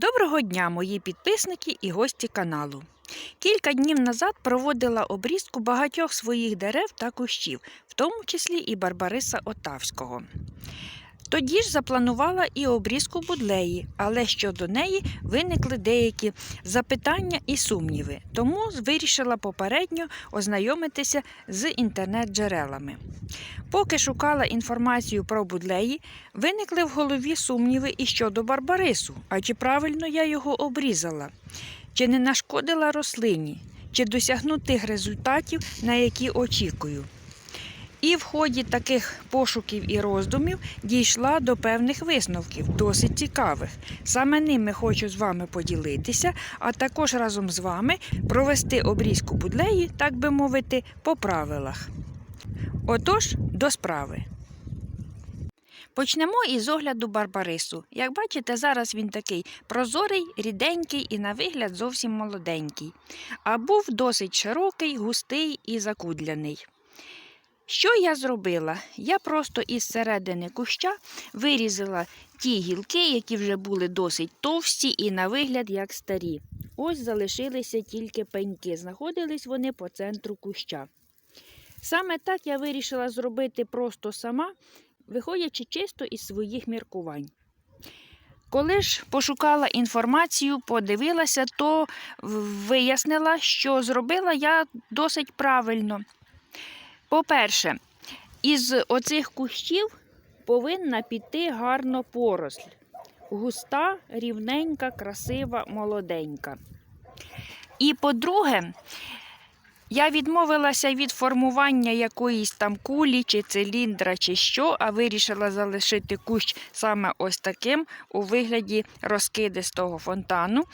Доброго дня, мої підписники і гості каналу. Кілька днів назад проводила обрізку багатьох своїх дерев та кущів, в тому числі і Барбариса Отавського. Тоді ж запланувала і обрізку будлеї, але щодо неї виникли деякі запитання і сумніви, тому вирішила попередньо ознайомитися з інтернет-джерелами. Поки шукала інформацію про будлеї, виникли в голові сумніви і щодо Барбарису, а чи правильно я його обрізала, чи не нашкодила рослині, чи досягну тих результатів, на які очікую. І в ході таких пошуків і роздумів дійшла до певних висновків, досить цікавих. Саме ними хочу з вами поділитися, а також разом з вами провести обрізку будлеї, так би мовити, по правилах. Отож, до справи. Почнемо із огляду Барбарису. Як бачите, зараз він такий прозорий, ріденький і на вигляд зовсім молоденький. А був досить широкий, густий і закудляний. Що я зробила? Я просто із середини куща вирізала ті гілки, які вже були досить товсті і на вигляд як старі. Ось залишилися тільки пеньки. Знаходились вони по центру куща. Саме так я вирішила зробити просто сама, виходячи чисто із своїх міркувань. Коли ж пошукала інформацію, подивилася, то вияснила, що зробила я досить правильно. По-перше, із оцих кущів повинна піти гарно поросль. Густа, рівненька, красива, молоденька. І по-друге, я відмовилася від формування якоїсь там кулі, чи циліндра, чи що, а вирішила залишити кущ саме ось таким у вигляді розкидистого фонтану.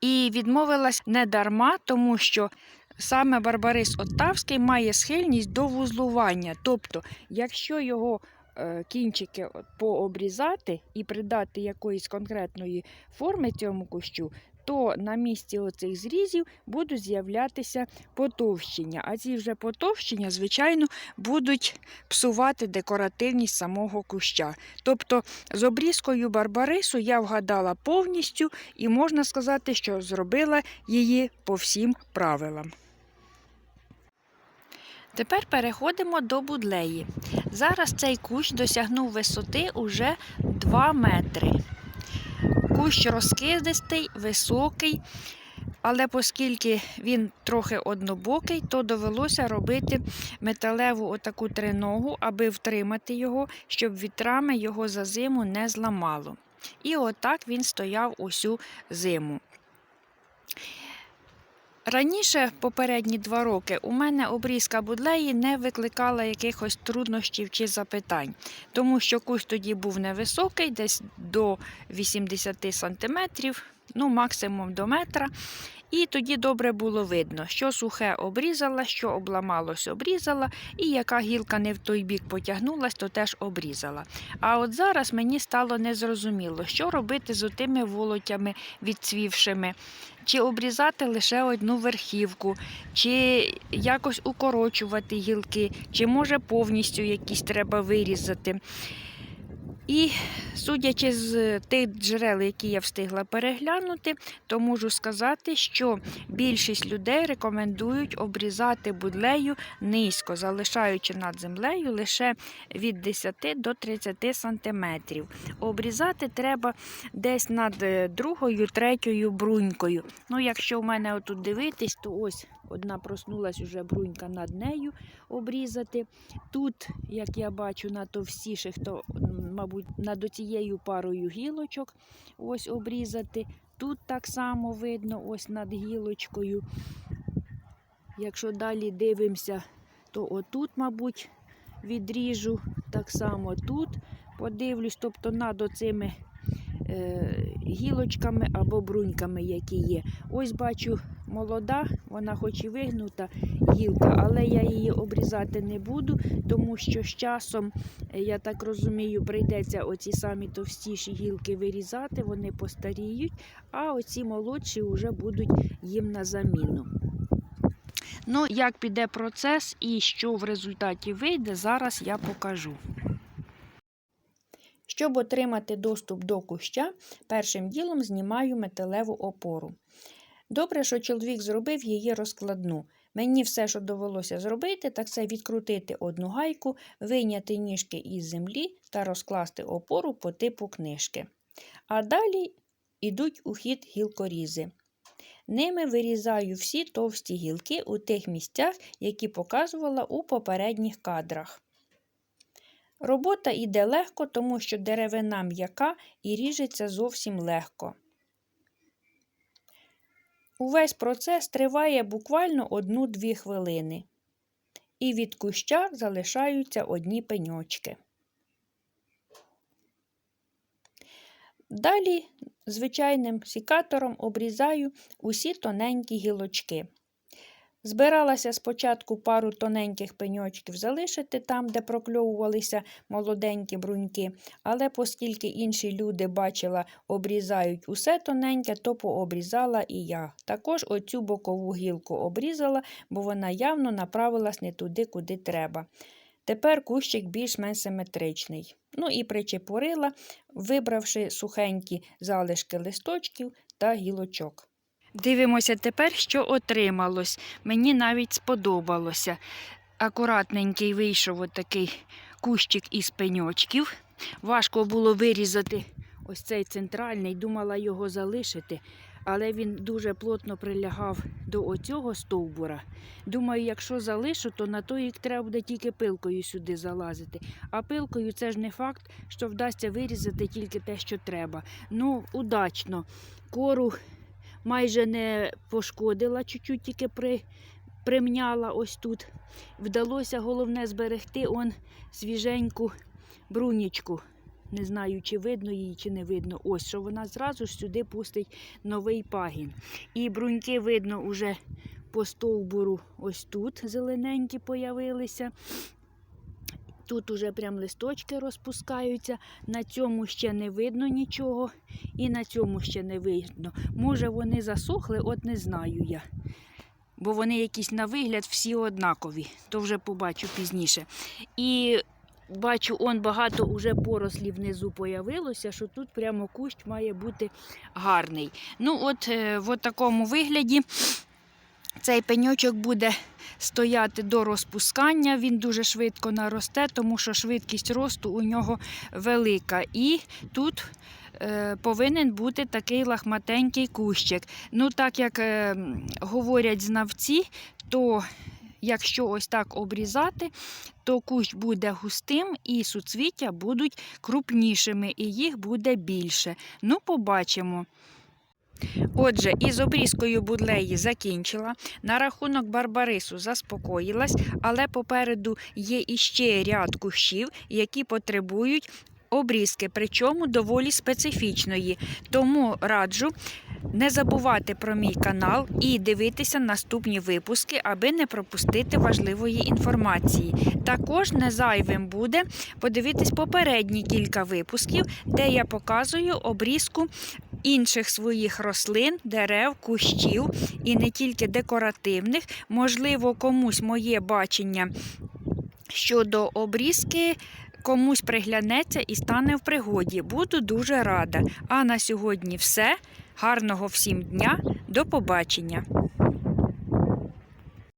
І відмовилась не дарма, тому що саме Барбарис Оттавський має схильність до вузлування. Тобто, якщо його е, кінчики пообрізати і придати якоїсь конкретної форми цьому кущу, то на місці оцих зрізів будуть з'являтися потовщення. А ці вже потовщення, звичайно, будуть псувати декоративність самого куща. Тобто з обрізкою барбарису я вгадала повністю і можна сказати, що зробила її по всім правилам. Тепер переходимо до будлеї. Зараз цей кущ досягнув висоти уже 2 метри. Кущ розкидистий, високий, але оскільки він трохи однобокий, то довелося робити металеву отаку триногу, аби втримати його, щоб вітрами його за зиму не зламало. І отак він стояв усю зиму. Раніше, попередні два роки, у мене обрізка будлеї не викликала якихось труднощів чи запитань, тому що кущ тоді був невисокий, десь до 80 сантиметрів, ну максимум до метра. І тоді добре було видно, що сухе обрізала, що обламалось, обрізала, і яка гілка не в той бік потягнулась, то теж обрізала. А от зараз мені стало незрозуміло, що робити з отими волотями відцвівшими, чи обрізати лише одну верхівку, чи якось укорочувати гілки, чи може повністю якісь треба вирізати. І судячи з тих джерел, які я встигла переглянути, то можу сказати, що більшість людей рекомендують обрізати будлею низько, залишаючи над землею лише від 10 до 30 сантиметрів. Обрізати треба десь над другою, третьою брунькою. Ну, якщо в мене отут дивитись, то ось одна проснулась уже брунька над нею обрізати. Тут, як я бачу, на товстіших, то, мабуть, над цією парою гілочок ось обрізати. Тут так само видно, ось над гілочкою. Якщо далі дивимося, то отут, мабуть, відріжу, так само тут подивлюсь, тобто над оцими е, гілочками або бруньками, які є. Ось бачу молода, вона хоч і вигнута гілка, але я її обрізати не буду, тому що з часом, е, я так розумію, прийдеться оці самі товстіші гілки вирізати, вони постаріють, а оці молодші вже будуть їм на заміну. Ну, як піде процес і що в результаті вийде, зараз я покажу. Щоб отримати доступ до куща, першим ділом знімаю металеву опору. Добре, що чоловік зробив її розкладну. Мені все, що довелося зробити, так це відкрутити одну гайку, вийняти ніжки із землі та розкласти опору по типу книжки. А далі йдуть у хід гілкорізи. Ними вирізаю всі товсті гілки у тих місцях, які показувала у попередніх кадрах. Робота йде легко, тому що деревина м'яка і ріжеться зовсім легко. Увесь процес триває буквально 1-2 хвилини. І від куща залишаються одні пеньочки. Далі звичайним сікатором обрізаю усі тоненькі гілочки. Збиралася спочатку пару тоненьких пеньочків залишити там, де прокльовувалися молоденькі бруньки, але оскільки інші люди бачила, обрізають усе тоненьке, то пообрізала і я. Також оцю бокову гілку обрізала, бо вона явно направилась не туди, куди треба. Тепер кущик більш-менш симетричний. Ну і причепурила, вибравши сухенькі залишки листочків та гілочок. Дивимося тепер, що отрималось. Мені навіть сподобалося. Акуратненький вийшов отакий кущик із пеньочків. Важко було вирізати ось цей центральний, думала його залишити, але він дуже плотно прилягав до оцього стовбура. Думаю, якщо залишу, то на той треба буде тільки пилкою сюди залазити. А пилкою це ж не факт, що вдасться вирізати тільки те, що треба. Ну, удачно. Кору майже не пошкодила, чуть-чуть тільки при, примняла ось тут. Вдалося головне зберегти он свіженьку брунічку. Не знаю, чи видно її, чи не видно. Ось, що вона зразу ж сюди пустить новий пагін. І бруньки видно уже по стовбуру ось тут зелененькі появилися. Тут уже прям листочки розпускаються, на цьому ще не видно нічого, і на цьому ще не видно. Може, вони засохли, от не знаю я. Бо вони якісь на вигляд всі однакові, то вже побачу пізніше. І бачу, он багато уже порослів внизу появилося, що тут прямо кущ має бути гарний. Ну, от е, в такому вигляді цей пеньочок буде стояти до розпускання. Він дуже швидко наросте, тому що швидкість росту у нього велика. І тут е, повинен бути такий лахматенький кущик. Ну, так як е, говорять знавці, то якщо ось так обрізати, то кущ буде густим і суцвіття будуть крупнішими, і їх буде більше. Ну, побачимо. Отже, із обрізкою будлеї закінчила. На рахунок барбарису заспокоїлась, але попереду є іще ряд кущів, які потребують обрізки, причому доволі специфічної. Тому раджу не забувати про мій канал і дивитися наступні випуски, аби не пропустити важливої інформації. Також не зайвим буде подивитись попередні кілька випусків, де я показую обрізку інших своїх рослин, дерев, кущів і не тільки декоративних. Можливо, комусь моє бачення щодо обрізки. Комусь приглянеться і стане в пригоді. Буду дуже рада. А на сьогодні все. Гарного всім дня. До побачення!